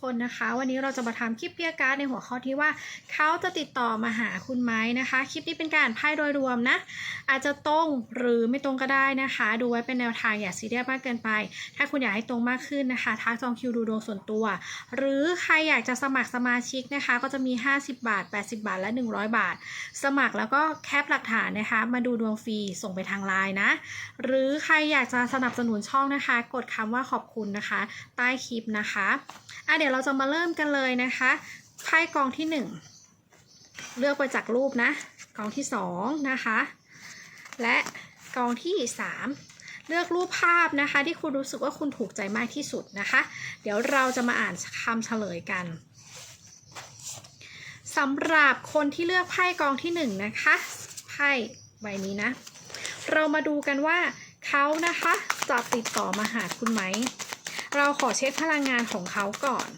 คนนะคะ วันนี้เราจะมาทำคลิปเพียการ์ดในหัวข้อที่ว่าเขาจะติดต่อมาหาคุณไหมนะคะ คลิปนี้เป็นการไพ่โดยรวมนะ อาจจะตรงหรือไม่ตรงก็ได้นะคะ ดูไว้เป็นแนวทางอย่าซีเรียสมากเกินไป ถ้าคุณอยากให้ตรงมากขึ้นนะคะทักจองคิวดูดวงส่วนตัว หรือใครอยากจะสมัครสมาชิกนะคะ ก็จะมี 50 บาท 80 บาทและ 100 บาท สมัครแล้วก็แคปหลักฐานนะคะ มาดูดวงฟรีส่งไปทางไลน์นะ หรือใครอยากจะสนับสนุนช่องนะคะ กดคำว่าขอบคุณนะคะ ใต้คลิปนะคะอะเดี๋ยวเราจะมาเริ่มกันเลยนะคะไพ่กองที่หนึ่งเลือกไปจากรูปนะกองที่สองนะคะและกองที่สามเลือกรูปภาพนะคะ ที่คุณรู้สึกว่าคุณถูกใจมากที่สุดนะคะ เดี๋ยวเราจะมาอ่านคำเฉลยกันสำหรับคนที่เลือกไพ่กองที่หนึ่งนะคะไพ่ใบนี้นะ เรามาดูกันว่าเขานะคะจะติดต่อมาหาคุณไหม เราขอเช็คพลังงานของเขาก่อน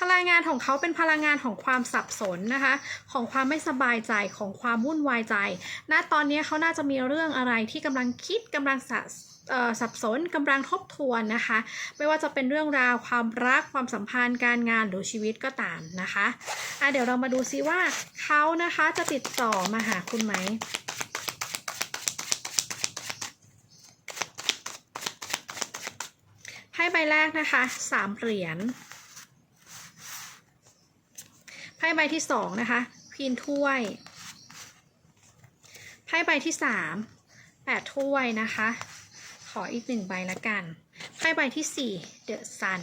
พลังงานของเขาเป็นพลังงานของความสับสนนะคะ ของความไม่สบายใจของความวุ่นวายใจ ณ ตอนนี้เขาน่าจะมีเรื่องอะไรที่กำลังคิดกำลังสะสับสนกำลังทบทวนนะคะ ไม่ว่าจะเป็นเรื่องราวความรักความสัมพันธ์การงานหรือชีวิตก็ตามนะคะอะเดี๋ยวเรามาดูซิว่าเขานะคะจะติดต่อมาหาคุณไหม ไพ่ ใบแรกนะคะสามเหรียญไพ่ใบที่สองนะคะควีนถ้วยไพ่ใบที่สามแปดถ้วยนะคะ ขออีกหนึ่งใบละกันไพ่ใบที่สี่เดอะซัน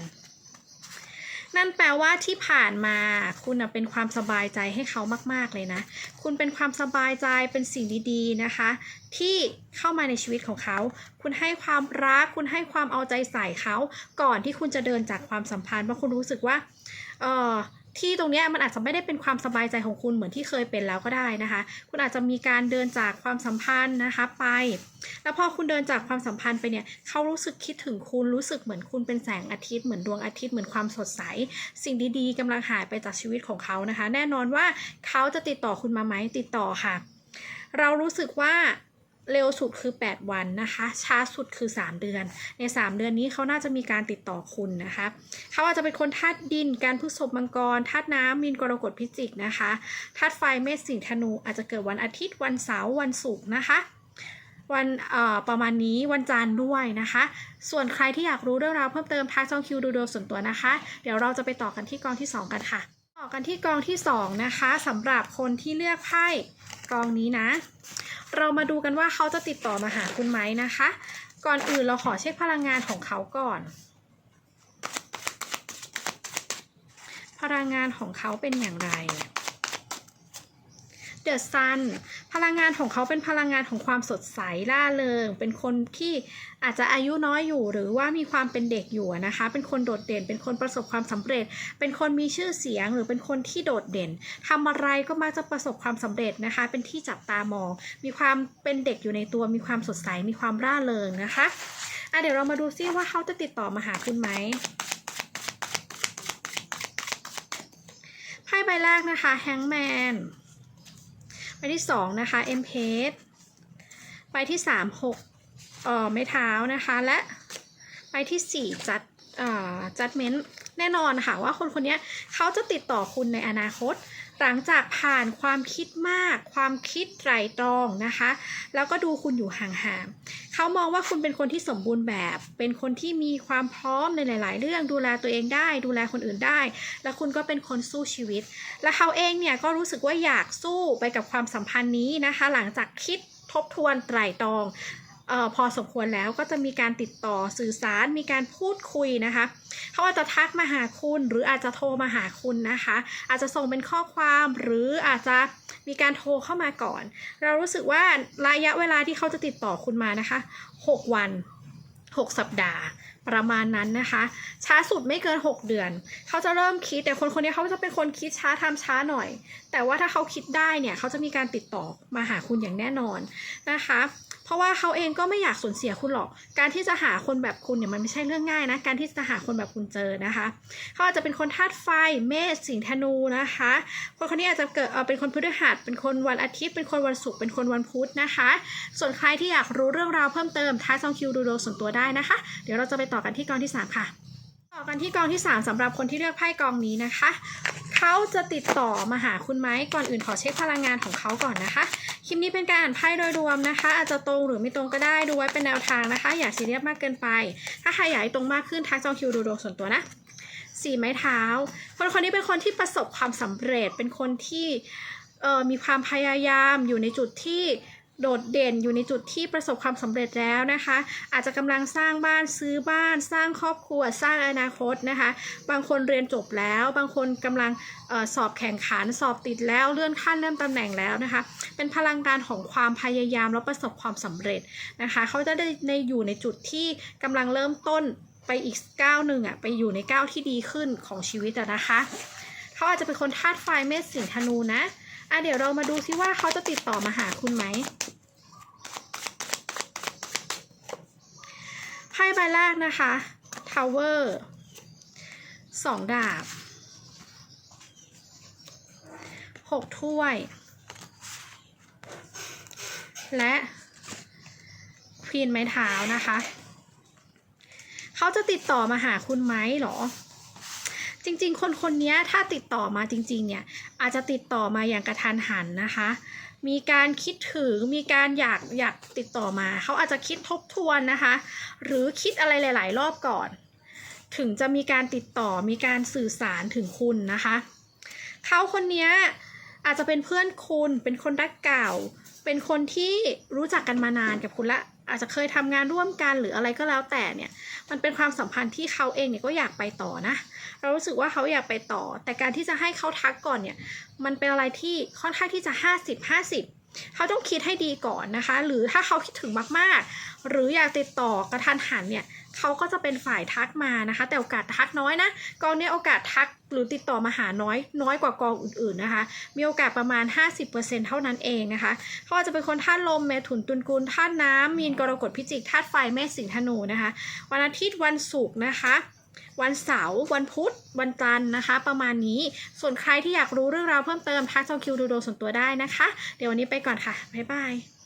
นั่นแปลว่าที่ผ่านมา คุณเป็นความสบายใจให้เขามาก ๆ เลยนะ คุณเป็นความสบายใจเป็นสิ่งดีๆนะคะ ที่เข้ามาในชีวิตของเขา คุณให้ความรัก คุณให้ความเอาใจใส่เขา ก่อนที่คุณจะเดินจากความสัมพันธ์เพราะคุณรู้สึกว่า เออ ที่ตรงนี้มันอาจจะไม่ได้เป็นความสบายใจของคุณเหมือนที่เคยเป็นแล้วก็ได้นะคะ คุณอาจจะมีการเดินจากความสัมพันธ์นะคะไป แล้วพอคุณเดินจากความสัมพันธ์ไปเนี่ยเขารู้สึกคิดถึงคุณรู้สึกเหมือนคุณเป็นแสงอาทิตย์เหมือนดวงอาทิตย์เหมือนความสดใส สิ่งดีๆกำลังหายไปจากชีวิตของเขานะคะ แน่นอนว่าเขาจะติดต่อคุณมาไหมติดต่อค่ะ เรารู้สึกว่า เร็วสุดคือ 8 วันนะคะช้าสุดคือ 3 เดือน ใน 3 เดือนนี้เขาน่าจะมีการติดต่อคุณนะคะเขาอาจจะเป็นคนธาตุดิน การพฤษภมังกรธาตุน้ำมีนกรกฎพิจิกนะคะธาตุไฟเมษสิงห์ธนู อาจจะเกิดวันอาทิตย์วันเสาร์วันศุกร์นะคะวันเอ่อประมาณนี้วันจันทร์ด้วยนะคะ ส่วนใครที่อยากรู้เรื่องราวเพิ่มเติมทักจองคิวดูดวงส่วนตัวนะคะ เดี๋ยวเราจะไปต่อกันที่กองที่ 2 กันค่ะ ต่อกันที่กองที่ 2 นะคะสำหรับคนที่เลือกไพ่กองนี้นะ เรามาดูกันว่าเขาจะติดต่อมาหาคุณไหมนะคะ ก่อนอื่นเราขอเช็คพลังงานของเขาก่อน พลังงานของเขาเป็นอย่างไร เดอะซันพลังงานของเขาเป็นพลังงานของความสดใสล่าเริง เป็นคนที่อาจจะอายุน้อยอยู่หรือว่ามีความเป็นเด็กอยู่นะคะ เป็นคนโดดเด่น เป็นคนประสบความสำเร็จ เป็นคนมีชื่อเสียงหรือเป็นคนที่โดดเด่นทำอะไรก็มักจะประสบความสำเร็จนะคะ เป็นที่จับตามอง มีความเป็นเด็กอยู่ในตัว มีความสดใส มีความร่าเริงนะคะอะเดี๋ยวเรามาดูซิว่าเขาจะติดต่อมาหาคุณไหมไพ่ใบแรกนะคะแฮงแมน ใบที่สองนะคะเอ็มเพสใบที่สามหกเอ่อไม้เท้านะคะ และใบที่สี่จัดเอ่อจัดเมนต์แน่นอนค่ะว่าคนคนนี้เขาจะติดต่อคุณในอนาคต หลังจากผ่านความคิดมาก ความคิดไตรตรองนะคะ แล้วก็ดูคุณอยู่ห่างๆเขามองว่าคุณเป็นคนที่สมบูรณ์แบบ เป็นคนที่มีความพร้อมในหลาย ๆ เรื่องดูแลตัวเองได้ ดูแลคนอื่นได้ แล้วคุณก็เป็นคนสู้ชีวิต และเขาเองเนี่ยก็รู้สึกว่าอยากสู้ไปกับความสัมพันธ์นี้นะคะ หลังจากคิดทบทวนไตรตรอง ออพอสมควรแล้วก็จะมีการติดต่อสื่อสารมีการพูดคุยนะคะเขาอาจจะทักมาหาคุณหรืออาจจะโทรมาหาคุณนะคะ อาจจะส่งเป็นข้อความหรืออาจจะมีการโทรเข้ามาก่อน เรารู้สึกว่าระยะเวลาที่เขาจะติดต่อคุณมานะคะ 6 วัน 6 สัปดาห์ ประมาณนั้นนะคะ ช้าสุดไม่เกิน 6 เดือน เขาจะเริ่มคิดแต่คนคนนี้เขาจะเป็นคนคิดช้าทำช้าหน่อย แต่ว่าถ้าเขาคิดได้เนี่ยเขาจะมีการติดต่อมาหาคุณอย่างแน่นอนนะคะ เพราะว่าเขาเองก็ไม่อยากสูญเสียคุณหรอก การที่จะหาคนแบบคุณเนี่ยมันไม่ใช่เรื่องง่ายนะ การที่จะหาคนแบบคุณเจอนะคะ เขาอาจจะเป็นคนธาตุไฟ เมษ สิงห์ ธนูนะคะ คนคนนี้อาจจะเกิดเออเป็นคนพฤหัส เป็นคนวันอาทิตย์ เป็นคนวันศุกร์ เป็นคนวันพุธนะคะ ส่วนใครที่อยากรู้เรื่องราวเพิ่มเติมท้ายซองคิวดูโดส่วนตัวได้นะคะ เดี๋ยวเราจะไปต่อ่อกันที่กองที่ 3 ค่ะ ต่อกันที่กองที่ 3สำหรับคนที่เลือกไพ่กองนี้นะคะ เขาจะติดต่อมาหาคุณไหมก่อนอื่นขอเช็คพลังงานของเขาก่อนนะคะ คลิปนี้เป็นการอ่านไพ่โดยรวมนะคะ อาจจะตรงหรือไม่ตรงก็ได้ดูไว้เป็นแนวทางนะคะ อย่าซีเรียสมากเกินไป ถ้าใครอยากให้ตรงมากขึ้นทักจองคิวดูดวงส่วนตัวนะสี่ไม้เท้า คนคนนี้เป็นคนที่ประสบความสำเร็จเป็นคนที่มีความพยายามอยู่ในจุดที่ โดดเด่นอยู่ในจุดที่ประสบความสำเร็จแล้วนะคะ อาจจะกำลังสร้างบ้านซื้อบ้าน สร้างครอบครัว สร้างอนาคตนะคะ บางคนเรียนจบแล้ว บางคนกำลังออสอบแข่งขันสอบติดแล้วเลื่อนขั้นเลื่อนตำแหน่งแล้วนะคะ เป็นพลังงานของความพยายามและประสบความสำเร็จนะคะเขาจะได้ในอยู่ในจุดที่กำลังเริ่มต้นไปอีกก้าวหนึ่งอะไปอยู่ในก้าวที่ดีขึ้นของชีวิตอะนะคะเขาอาจจะเป็นคนธาตุไฟเมษสิงธนูนะ อะเดี๋ยวเรามาดูซิว่าเขาจะติดต่อมาหาคุณไหมไพ่ใบแรกนะคะ Tower สองดาบหกถ้วย และควีนไม้เท้านะคะ เขาจะติดต่อมาหาคุณไหมหรอ จริง ๆ คนคนนี้ถ้าติดต่อมาจริง ๆ เนี่ย อาจจะติดต่อมาอย่างกระทันหันนะคะ มีการคิดถึงมีการอยากอยากติดต่อมา เขาอาจจะคิดทบทวนนะคะ หรือคิดอะไรหลาย ๆ รอบก่อน ถึงจะมีการติดต่อมีการสื่อสารถึงคุณนะคะ เขาคนนี้อาจจะเป็นเพื่อนคุณเป็นคนรักเก่า เป็นคนที่รู้จักกันมานานกับคุณละ อาจจะเคยทำงานร่วมกันหรืออะไรก็แล้วแต่เนี่ย มันเป็นความสัมพันธ์ที่เขาเองเนี่ยก็อยากไปต่อนะ เรารู้สึกว่าเขาอยากไปต่อ แต่การที่จะให้เขาทักก่อนเนี่ย มันเป็นอะไรที่ค่อนข้างที่จะ 50 50เขาต้องคิดให้ดีก่อนนะคะ หรือถ้าเขาคิดถึงมากๆ หรืออยากติดต่อกระทันหันเนี่ย เขาก็จะเป็นฝ่ายทักมานะคะ แต่โอกาสทักน้อยนะกองเนี้ยโอกาสทักหรือติดต่อมาหาน้อยน้อยกว่ากองอื่นๆนะคะ มีโอกาสประมาณ 50%เท่านั้นเองนะคะเขาอาจจะเป็นคนธาตุลมเมถุนตุลกุลธาตุน้ำมีนกรกฎพิจิกธาตุไฟเมษสิงห์ธนูนะคะ วันอาทิตย์วันศุกร์นะคะวันเสาร์วันพุธ วันจันทร์นะคะ ประมาณนี้ส่วนใครที่อยากรู้เรื่องราวเพิ่มเติมทักจองคิวดูโดวงส่วนตัวได้นะคะ เดี๋ยววันนี้ไปก่อนค่ะ บ๊ายบาย